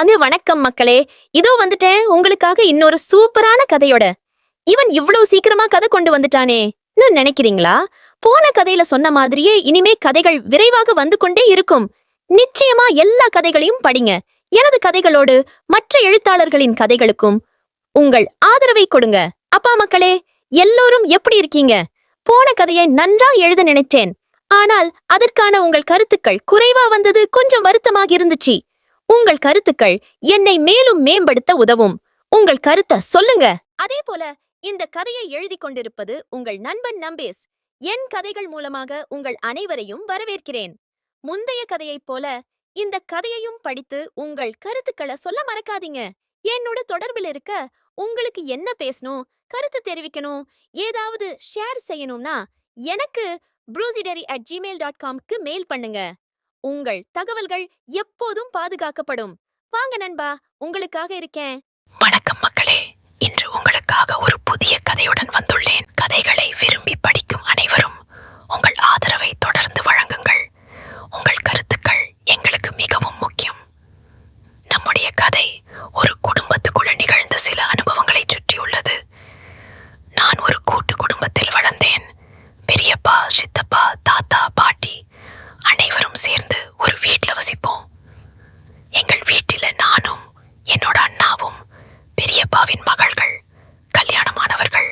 அங்க வணக்கம் மக்களே. இதோ வந்துட்டேன். உங்களுக்காக இன்னொரு சூப்பரான கதையோட. இவன் இவ்வளவு சீக்கிரமா கதை கொண்டு வந்துட்டானே. நினைக்கிறீங்களா? போன கதையில சொன்ன மாதிரியே இனிமே கதைகள் விரைவாக வந்து கொண்டே இருக்கும். நிச்சயமா எல்லா கதைகளையும் படிங்க. எனது கதைகளோடு மற்ற எழுத்தாளர்களின் கதைகளுக்கும் உங்கள் ஆதரவை கொடுங்க. அப்பா மக்களே எல்லோரும் எப்படி இருக்கீங்க? போன கதையை நன்றா எழுத நினைச்சேன் ஆனால் அதற்கான உங்கள் கருத்துக்கள் குறைவா வந்தது கொஞ்சம் வருத்தமாக இருந்துச்சு. உங்கள் கருத்துக்கள் என்னை மேலும் மேம்படுத்த உதவும். உங்கள் கருத்தை சொல்லுங்க. அதே போல இந்த கதையை எழுதி கொண்டிருப்பது உங்கள் நண்பன் நம்பேஸ் என் கதைகள் மூலமாக உங்கள் அனைவரையும் வரவேற்கிறேன். முந்தைய கதையைப் போல இந்த கதையையும் படித்து உங்கள் கருத்துக்களை சொல்ல மறக்காதீங்க. என்னோட தொடர்பில் இருக்க உங்களுக்கு என்ன பேசணும் கருத்து தெரிவிக்கணும் ஏதாவது ஷேர் செய்யணும்னா எனக்கு ப்ரூசிடரி அட் ஜிமெயில் டாட் காம்க்கு மெயில் பண்ணுங்க. உங்கள் தகவல்கள் எப்போதும் பாதுகாக்கப்படும். வாங்க நண்பா உங்களுக்காக இருக்கேன். வணக்கம் மக்களே இன்று உங்களுக்காக ஒரு புதிய கதையுடன் வந்துள்ளேன். கதைகளை விரும்பி படிக்கும் அனைவரும் உங்கள் ஆதரவை தொடர்ந்து வழங்குங்கள். உங்கள் கருத்து எங்களுக்கு மிகவும் முக்கியம் நம்முடைய கதை ஒரு குடும்பத்துக்குள்ள நிகழ்ந்த சில அனுபவங்களை சுற்றியுள்ளது நான் ஒரு கூட்டு குடும்பத்தில் வளர்ந்தேன் பெரியப்பா சித்தப்பா தாத்தா பாட்டி அனைவரும் சேர்ந்து ஒரு வீட்ல வசிப்போம் எங்கள் வீட்டில நானும் என்னோட அண்ணாவும் பெரியப்பாவின் மகள்கள் கல்யாணமானவர்கள்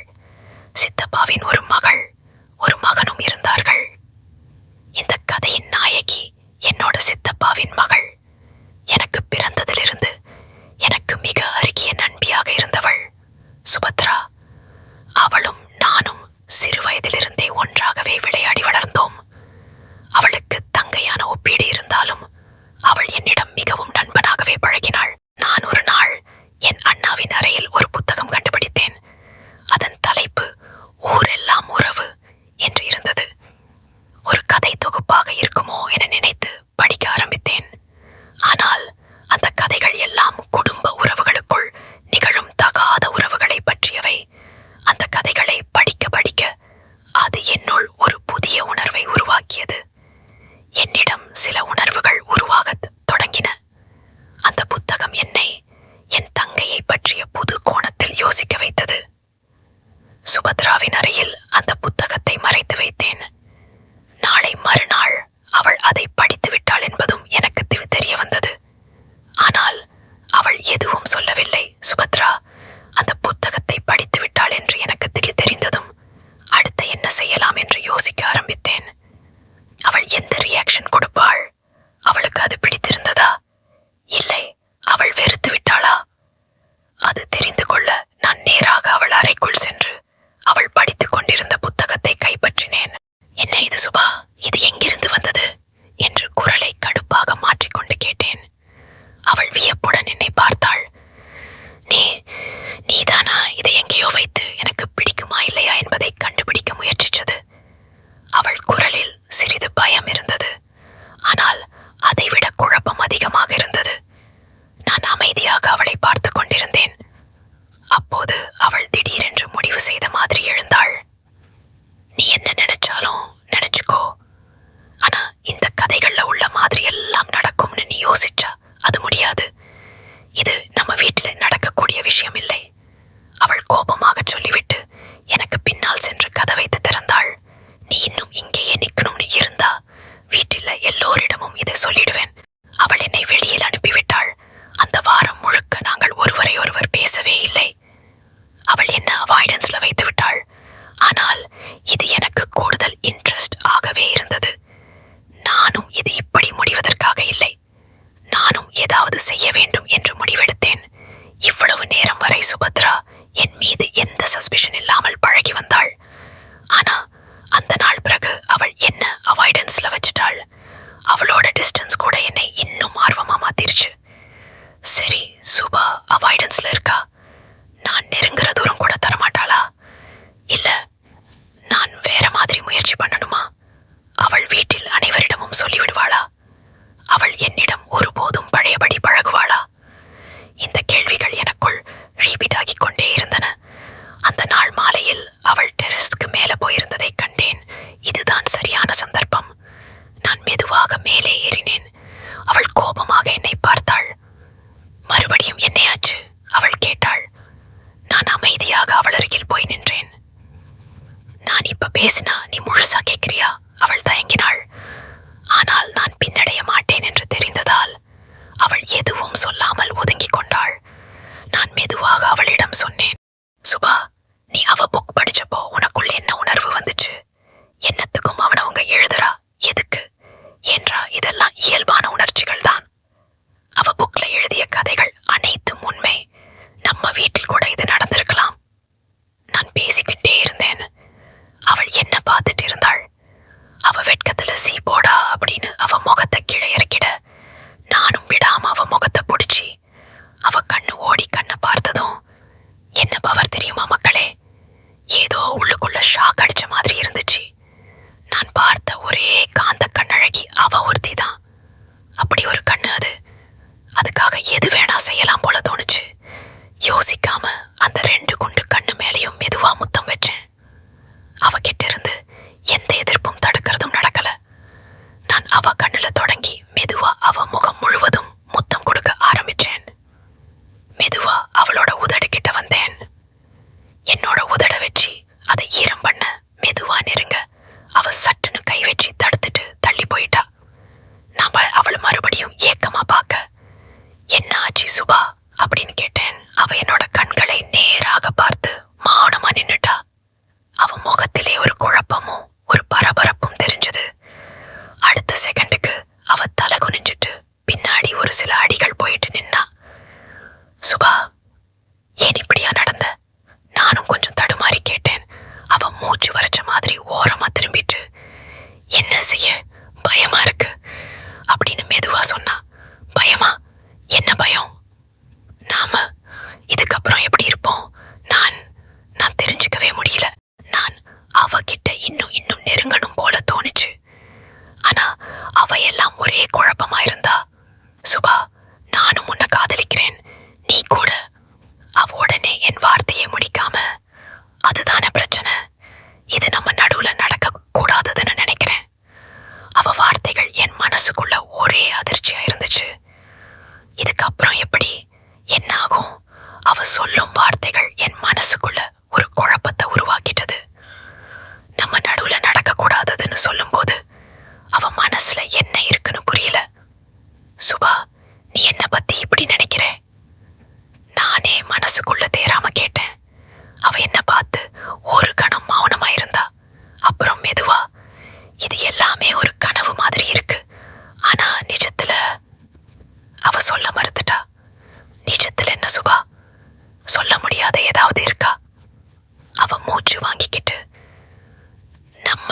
சித்தப்பாவின் ஒரு மகள் ஒரு மகனும் இருந்தார்கள் இந்த கதையின் நாயகி என்னோட சித்தப்பாவின் மகள் எனக்கு பிறந்ததிலிருந்து எனக்கு மிக அருகிய நண்பியாக இருந்தவள் சுபத்ரா அவளும் நானும் சிறு வயதிலிருந்தே ஒன்றாகவே விளையாடி வளர்ந்தோம் அவளுக்கு தங்கையான ஒப்பீடு இருந்தாலும் அவள் என்னிடம் மிகவும் நண்பனாகவே பழகினாள் நான் ஒரு நாள் என் அண்ணாவின் அறையில் ஒரு புத்தகம் கண்டுபிடித்தேன் அதன் தலைப்பு ஊரெல்லாம் உறவு என்று இருந்தது ஒரு கதை தொகுப்பாக இருக்குமோ என நினைத்து படிக்க ஆரம்பித்தேன் ஆனால் அந்த கதைகள் எல்லாம் குடும்ப உறவுகளுக்குள் நிகழும் தகாத உறவுகளை பற்றியவை அந்த கதைகளை படிக்க படிக்க அது என்னுள் ஒரு புதிய உணர்வை உருவாக்கியது. என்னிடம் சில உணர்வுகள் உருவாகத் தொடங்கின. அந்த புத்தகம் என்னை என் தங்கையை பற்றிய புது கோணத்தில் யோசிக்க வைத்தது. சுபத்ராவின் அறையில் அந்த புத்தகத்தை மறைத்து வைத்தேன். நாளை மறுநாள் அவள் அதை படித்து விட்டாள் என்பதும் எனக்கு தெ- தெரிய வந்தது ஆனால் அவள் எதுவும் சொல்லவில்லை சுபத்ரா அந்த புத்தகத்தை படித்து விட்டாள் என்று எனக்கு தெரி- தெரிந்ததும் அடுத்து என்ன செய்யலாம் என்று யோசிக்க ஆரம்பித்தேன் அவள் எந்த ரியாக்ஷன் கொடுப்பாள் அவளுக்கு அது பிடித்திருந்ததா இல்லை அவள் வெறுத்து விட்டாளா அது தெரிந்து கொள்ள நான் நேராக அவள் அறைக்குள் சென்று அவள் படித்துக் கொண்டிருந்த புத்தகத்தை கைப்பற்றினேன் என்ன இது சுபா இது எங்கிருந்து வந்தது என்று குரலை கடுப்பாக மாற்றிக்கொண்டு கேட்டேன் அவள் வியப்புடன் என்னை பார்த்தாள் நீ நீதானா இதை வைத்து எனக்கு பிடிக்குமா இல்லையா என்பதை கண்டுபிடிக்க முயற்சித்தது. அவள் குரலில் சிறிது பயம் இருந்தது. ஆனால் அதைவிட குழப்பம் அதிகமாக இருந்தது. நான் அமைதியாக அவளை பார்த்து கொண்டிருந்தேன். அப்போது அவள் திடீரென்று முடிவு செய்த மாதிரி எழுந்தாள். நீ என்ன நினைச்சாலும் நினைச்சுக்கோ. ஆனா இந்த கதைகள்ல உள்ள மாதிரி எல்லாம் நடக்கும்னு நீ யோசிச்சா அது முடியாது. இது நம்ம வீட்டில் நடக்கக்கூடிய விஷயம் இல்லை. அவள் சொல்லிவிட்டு எனக்கு பின்னால் சென்று கதவை திறந்தாள். நீ இன்னும் இங்கேயே நிற்கணும்னு இருந்தா வீட்டில் எல்லோரிடமும் இதை சொல்லிடுவேன். அவள் என்னை வெளியில் அனுப்பிவிட்டாள். அந்த வாரம் முழுக்க நாங்கள் ஒருவரை ஒருவர் பேசவே இல்லை. அவள் என்ன அவாய்டன்ஸ்ல வைத்து விட்டாள் ஆனால் இது எனக்கு கூடுதல் இன்ட்ரெஸ்ட் ஆகவே இருந்தது. நானும் இது இப்படி முடிவதற்காக இல்லை. நானும் ஏதாவது செய்ய வேண்டும் என்று முடிவெடுத்தேன். இவ்வளவு நேரம் வரை சுபத்ரா என் மீது எந்த சஸ்பிஷன் இல்லாமல் பழகி வந்தாள். ஆனா அந்த நாள் பிறகு அவள் என்ன அவாய்டன்ஸ்ல வச்சிட்டாள். அவளோட டிஸ்டன்ஸ் கூட என்னை இன்னும் ஆர்வமா மாத்திருச்சு. சரி சுபா அவாய்டன்ஸ்ல இருக்கா? நான் நெருங்குற தூரம் கூட தரமாட்டாளா? இல்ல நான் வேற மாதிரி முயற்சி பண்ணணுமா? அவள் வீட்டில் அனைவரிடமும் சொல்லிவிடுவாளா? அவள் என்னிடம் ஒருபோதும் பழையபடி பழ பெரிதாகிக் இருந்தன. அந்த நாள் மாலையில் அவள் டெரஸ்க்கு மேலே போயிருந்ததை கண்டேன். இதுதான் சரியான சந்தர்ப்பம். நான் மெதுவாக மேலே ஏறினேன். அவள் கோபமாக என்னை பார்த்தாள். மறுபடியும் என்னையாச்சு? அவள் கேட்டாள். நான் அமைதியாக அவள் அருகில் போய் நின்றேன். நான் இப்ப பேசினா நீ முழுசா கேட்கிறியா அவள் தயங்கினாள். ஆனால் நான் பின்னடைய மாட்டேன் என்று தெரிந்ததால் அவள் எதுவும் சொல்லாமல் ஒதுங்கிக் 말이죠 뭐. வேண்டாம் போல தோணுச்சு. யோசிக்காம செய்ய பயமா இருக்கு.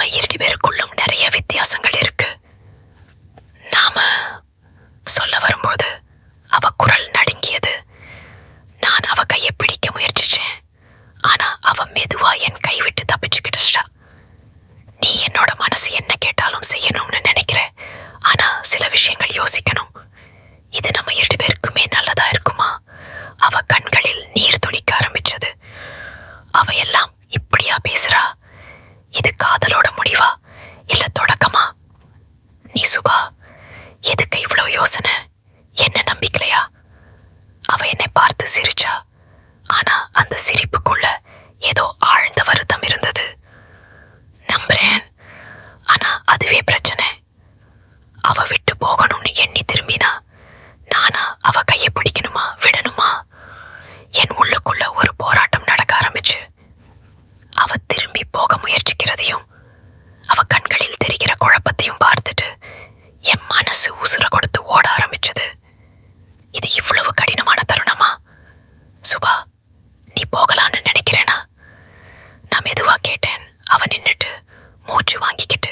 நாம இரண்டு பேருக்குள்ளும் நிறைய வித்தியாசங்கள் இருக்கு. நாம சொல்ல வரும்போது அவ குரல் நடுங்கியது. நான் அவ கையை பிடிக்க முயற்சிச்சேன். ஆனா அவ மெதுவா என் கைவிட்டு தப்பிச்சு கிடச்சிட்டா நீ என்னோட மனசு என்ன கேட்டாலும் செய்யணும்னு நினைக்கிற. ஆனா சில விஷயங்கள் யோசிக்கணும். யோசனை. என்ன நம்பிக்கலையா? அவ என்னை பார்த்து சிரிச்சா. ஆனா அந்த சிரிப்புக்குள்ள ஏதோ ஆழ்ந்த வருத்தம் இருந்தது. நம்புறேன். ஆனா அதுவே பிரச்சனை. அவ விட்டு போகணும்னு எண்ணி திரும்பினா நானா அவ கையை பிடிக்கணுமா விடணுமா? என் உள்ளுக்குள்ள ஒரு போராட்டம் நடக்க ஆரம்பிச்சு. அவ திரும்பி போக முயற்சிக்கிறதையும் அவ கண்களில் தெரிகிற குழப்பத்தையும் பார்த்துட்டு என் மனசு உசுர கொடுத்து மூச்சு வாங்கிக்கிட்டு